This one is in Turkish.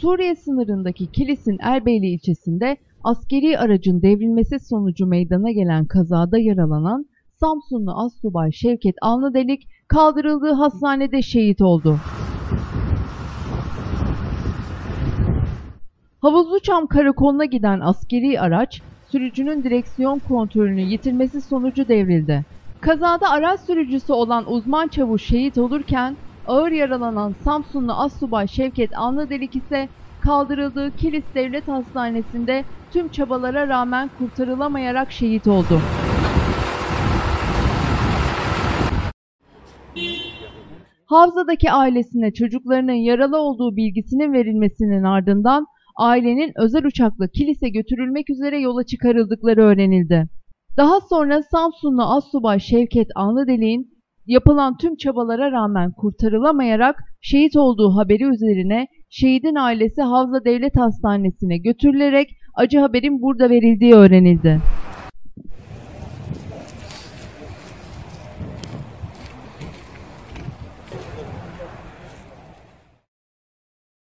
Suriye sınırındaki Kilis'in Erbeyli ilçesinde askeri aracın devrilmesi sonucu meydana gelen kazada yaralanan Samsunlu Assubay Şevket Alnıdelik kaldırıldığı hastanede şehit oldu. Havuzluçam Karakolu'na giden askeri araç sürücünün direksiyon kontrolünü yitirmesi sonucu devrildi. Kazada araç sürücüsü olan uzman çavuş şehit olurken ağır yaralanan Samsunlu Assubay Şevket Alnıdelik ise kaldırıldığı Kilis Devlet Hastanesi'nde tüm çabalara rağmen kurtarılamayarak şehit oldu. Havza'daki ailesine çocuklarının yaralı olduğu bilgisinin verilmesinin ardından ailenin özel uçakla Kilis'e götürülmek üzere yola çıkarıldıkları öğrenildi. Daha sonra Samsunlu Assubay Şevket Anlıdelik'in yapılan tüm çabalara rağmen kurtarılamayarak şehit olduğu haberi üzerine şehidin ailesi Havza Devlet Hastanesi'ne götürülerek acı haberin burada verildiği öğrenildi.